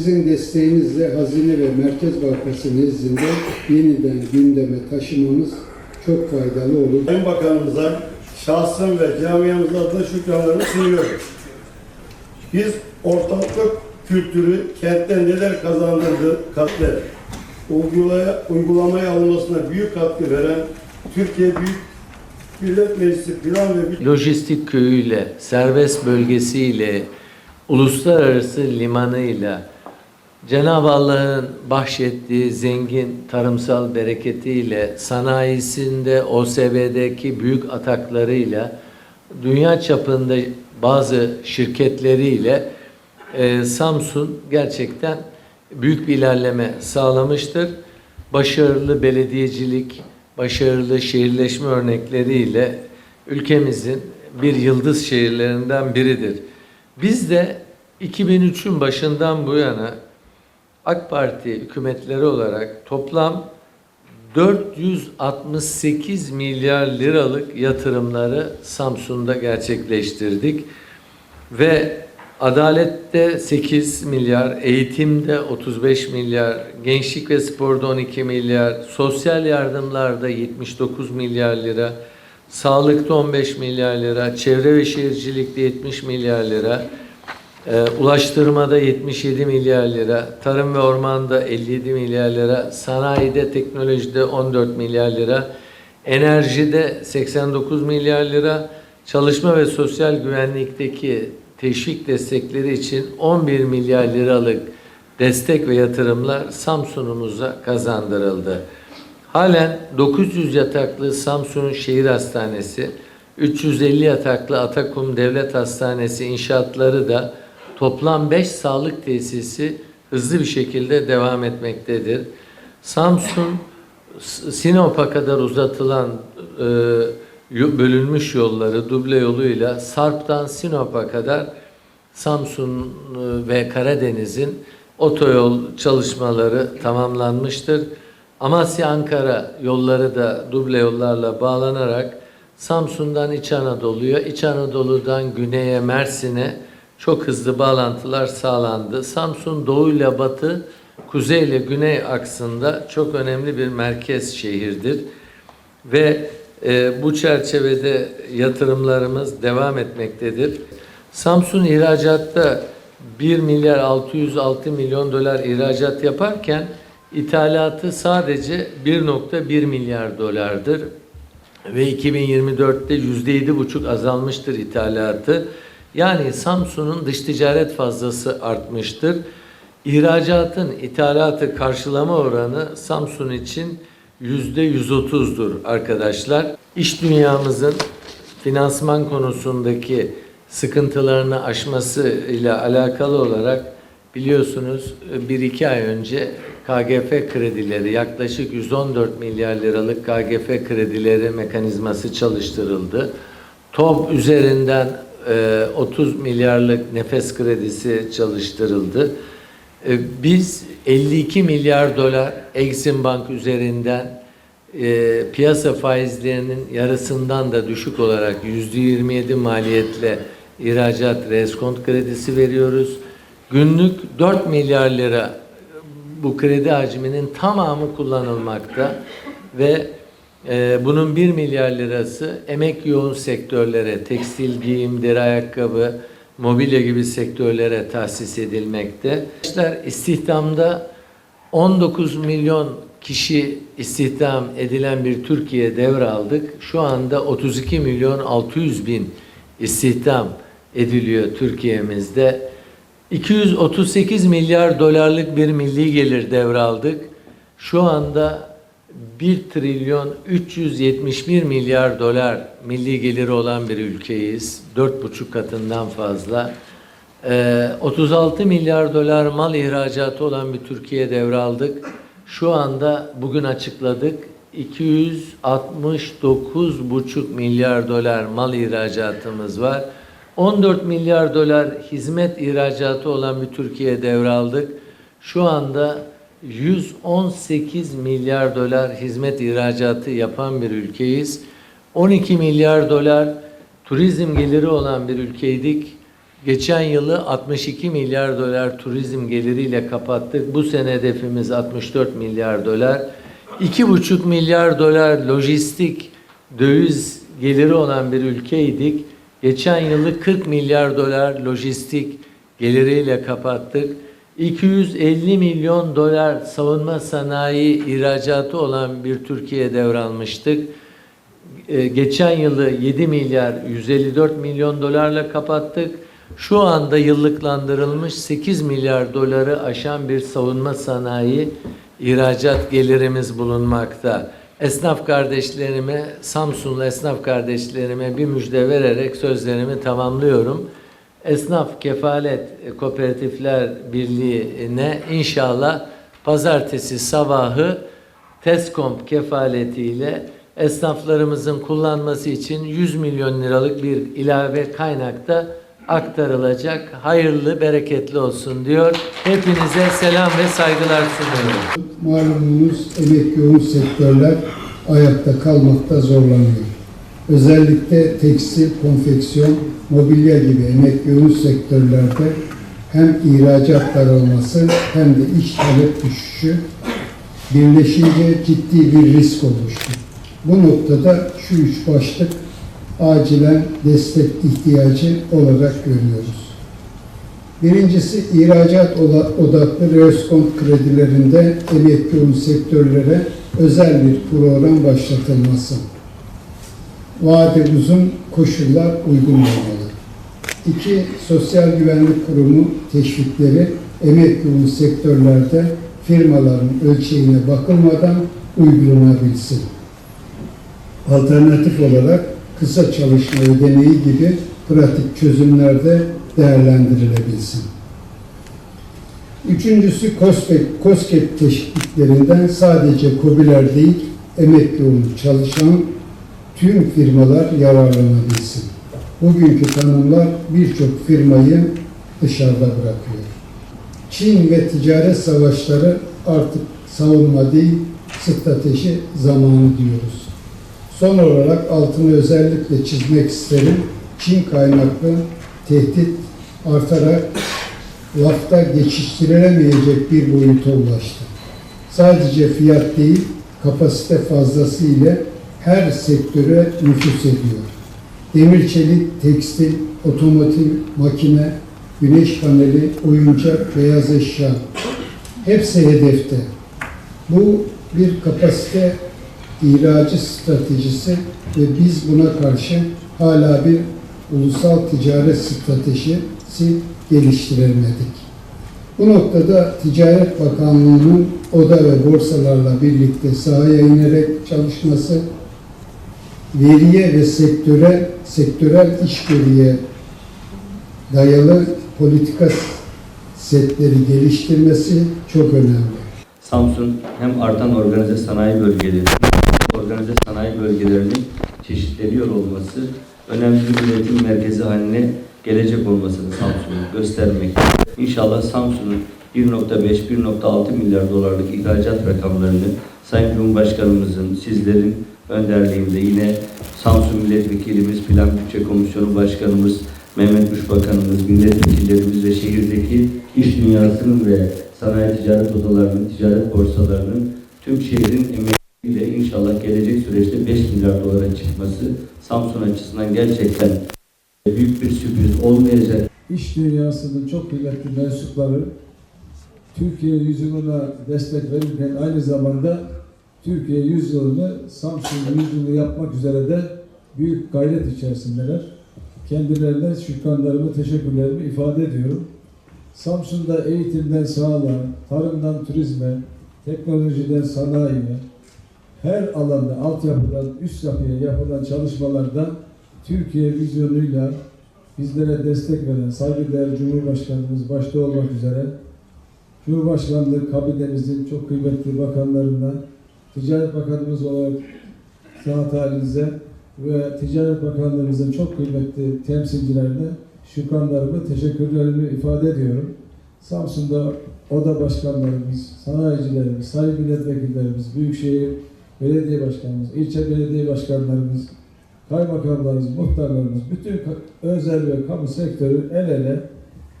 Sizin desteğinizle Hazine ve Merkez Bankası nezdinde yeniden gündeme taşımamız çok faydalı olur. Sayın Bakanımıza şahsım ve camiamız adına şükranlarımı sunuyorum. Biz ortaklık kültürü kentte neler kazandırdı, katkı, uygulaya, uygulamaya alınmasına büyük katkı veren Türkiye Büyük Millet Meclisi Plan ve lojistik köyüyle, serbest bölgesiyle, uluslararası limanıyla, Cenab-ı Allah'ın bahşettiği zengin tarımsal bereketiyle, sanayisinde OSB'deki büyük ataklarıyla, dünya çapında bazı şirketleriyle e, Samsun gerçekten büyük bir ilerleme sağlamıştır. Başarılı belediyecilik, başarılı şehirleşme örnekleriyle ülkemizin bir yıldız şehirlerinden biridir. Biz de 2003'ün başından bu yana AK Parti hükümetleri olarak toplam 468 milyar liralık yatırımları Samsun'da gerçekleştirdik. Ve adalette 8 milyar, eğitimde 35 milyar, gençlik ve sporda 12 milyar, sosyal yardımlarda 79 milyar lira, sağlıkta 15 milyar lira, çevre ve şehircilikte 70 milyar lira, ee, ulaştırmada 77 milyar lira, tarım ve ormanda 57 milyar lira, sanayide, teknolojide 14 milyar lira, enerjide 89 milyar lira, çalışma ve sosyal güvenlikteki teşvik destekleri için 11 milyar liralık destek ve yatırımlar Samsun'umuza kazandırıldı. Halen 900 yataklı Samsun Şehir Hastanesi, 350 yataklı Atakum Devlet Hastanesi inşaatları da toplam 5 sağlık tesisi hızlı bir şekilde devam etmektedir. Samsun Sinop'a kadar uzatılan e, bölünmüş yolları duble yoluyla Sarp'tan Sinop'a kadar Samsun e, ve Karadeniz'in otoyol çalışmaları tamamlanmıştır. Amasya-Ankara yolları da duble yollarla bağlanarak Samsun'dan İç Anadolu'ya, İç Anadolu'dan güneye Mersin'e çok hızlı bağlantılar sağlandı. Samsun doğu ile batı, kuzey ile güney aksında çok önemli bir merkez şehirdir. Ve e, bu çerçevede yatırımlarımız devam etmektedir. Samsun ihracatta 1 milyar 606 milyon dolar ihracat yaparken ithalatı sadece 1.1 milyar dolardır ve 2024'te %7,5 azalmıştır ithalatı. Yani Samsun'un dış ticaret fazlası artmıştır. İhracatın ithalatı karşılama oranı Samsun için %130'dur arkadaşlar. İş dünyamızın finansman konusundaki sıkıntılarını aşması ile alakalı olarak biliyorsunuz bir iki ay önce KGF kredileri yaklaşık 114 milyar liralık KGF kredileri mekanizması çalıştırıldı. TOB üzerinden 30 milyarlık nefes kredisi çalıştırıldı. E, Biz 52 milyar dolar Exim Bank üzerinden e, piyasa faizlerinin yarısından da düşük olarak %27 maliyetle ihracat reskont kredisi veriyoruz. Günlük 4 milyar lira bu kredi hacminin tamamı kullanılmakta ve e, bunun 1 milyar lirası emek yoğun sektörlere, tekstil, giyim, deri ayakkabı, mobilya gibi sektörlere tahsis edilmekte. Arkadaşlar istihdamda 19 milyon kişi istihdam edilen bir Türkiye devraldık. Şu anda 32 milyon 600 bin istihdam ediliyor Türkiye'mizde. 238 milyar dolarlık bir milli gelir devraldık. Şu anda 1 trilyon 371 milyar dolar milli geliri olan bir ülkeyiz. 4,5 katından fazla. Ee, 36 milyar dolar mal ihracatı olan bir Türkiye devraldık. Şu anda bugün açıkladık 269,5 milyar dolar mal ihracatımız var. 14 milyar dolar hizmet ihracatı olan bir Türkiye devraldık. Şu anda 118 milyar dolar hizmet ihracatı yapan bir ülkeyiz. 12 milyar dolar turizm geliri olan bir ülkeydik. Geçen yılı 62 milyar dolar turizm geliriyle kapattık. Bu sene hedefimiz 64 milyar dolar. 2,5 milyar dolar lojistik döviz geliri olan bir ülkeydik. Geçen yılı 40 milyar dolar lojistik geliriyle kapattık. 250 milyon dolar savunma sanayi ihracatı olan bir Türkiye devralmıştık. Ee, geçen yılı 7 milyar 154 milyon dolarla kapattık. Şu anda yıllıklandırılmış 8 milyar doları aşan bir savunma sanayi ihracat gelirimiz bulunmakta. Esnaf kardeşlerime, Samsunlu esnaf kardeşlerime bir müjde vererek sözlerimi tamamlıyorum. Esnaf Kefalet Kooperatifler Birliği'ne inşallah pazartesi sabahı TESKOMP kefaletiyle esnaflarımızın kullanması için 100 milyon liralık bir ilave kaynakta aktarılacak. Hayırlı, bereketli olsun diyor. Hepinize selam ve saygılar sunuyorum. Malumunuz emek yoğun sektörler ayakta kalmakta zorlanıyor. Özellikle tekstil, konfeksiyon, mobilya gibi emek yoğun sektörlerde hem ihracat daralması hem de iş talep düşüşü birleşince ciddi bir risk oluştu. Bu noktada şu üç başlık acilen destek ihtiyacı olarak görüyoruz. Birincisi ihracat oda- odaklı reoskont kredilerinde emek yoğun sektörlere özel bir program başlatılması. Vade uzun koşullar uygun olmalı. İki, Sosyal Güvenlik Kurumu teşvikleri emek yoğun sektörlerde firmaların ölçeğine bakılmadan uygulanabilsin. Alternatif olarak kısa çalışma ödeneği gibi pratik çözümlerde değerlendirilebilsin. Üçüncüsü COSGAP, COSGAP teşviklerinden sadece KOBİ'ler değil, emek yoğun çalışan tüm firmalar yararlanabilsin. Bugünkü tanımlar birçok firmayı dışarıda bırakıyor. Çin ve ticaret savaşları artık savunma değil, strateji zamanı diyoruz. Son olarak altını özellikle çizmek isterim. Çin kaynaklı tehdit artarak lafta geçiştirilemeyecek bir boyuta ulaştı. Sadece fiyat değil, kapasite fazlası ile her sektöre nüfus ediyor. Demir çelik, tekstil, otomotiv, makine, güneş paneli, oyuncak, beyaz eşya hepsi hedefte. Bu bir kapasite ihracı stratejisi ve biz buna karşı hala bir ulusal ticaret stratejisi geliştiremedik. Bu noktada Ticaret Bakanlığı'nın oda ve borsalarla birlikte sahaya inerek çalışması, veriye ve sektöre, sektörel işbirliğe dayalı politika setleri geliştirmesi çok önemli. Samsun hem artan organize sanayi bölgeleri, organize sanayi bölgelerinin çeşitleniyor olması, önemli bir üretim merkezi haline gelecek olmasını Samsun'u göstermekte. İnşallah Samsun'un 1.5-1.6 milyar dolarlık ihracat rakamlarını Sayın Cumhurbaşkanımızın, sizlerin önderliğinde yine Samsun Milletvekilimiz, Plan Bütçe Komisyonu Başkanımız, Mehmet Uş Bakanımız, milletvekillerimiz ve şehirdeki iş dünyasının ve sanayi ticaret odalarının, ticaret borsalarının tüm şehrin emeğiyle inşallah gelecek süreçte 5 milyar dolara çıkması Samsun açısından gerçekten büyük bir sürpriz olmayacak. İş dünyasının çok kıymetli mensupları Türkiye yüzyılına destek verirken aynı zamanda Türkiye yüzyılını Samsun yüzyılı yapmak üzere de büyük gayret içerisindeler. Kendilerine şükranlarımı, teşekkürlerimi ifade ediyorum. Samsun'da eğitimden sağlığa, tarımdan turizme, teknolojiden sanayiye, her alanda altyapıdan üst yapıya yapılan çalışmalarda Türkiye vizyonuyla bizlere destek veren saygıdeğer Cumhurbaşkanımız başta olmak üzere Cumhurbaşkanlığı kabinemizin çok kıymetli bakanlarından Ticaret Bakanımız olarak sanat halinize ve Ticaret Bakanlığımızın çok kıymetli temsilcilerine şükranlarımı, teşekkürlerimi ifade ediyorum. Samsun'da oda başkanlarımız, sanayicilerimiz, sayın milletvekillerimiz, büyükşehir belediye başkanımız, ilçe belediye başkanlarımız, kaymakamlarımız, muhtarlarımız, bütün özel ve kamu sektörü el ele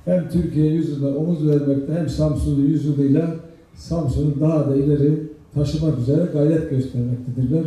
hem Türkiye yüzyılına omuz vermekte hem Samsun'un yüzyılıyla Samsun'u daha da ileri taşımak üzere gayret göstermektedirler.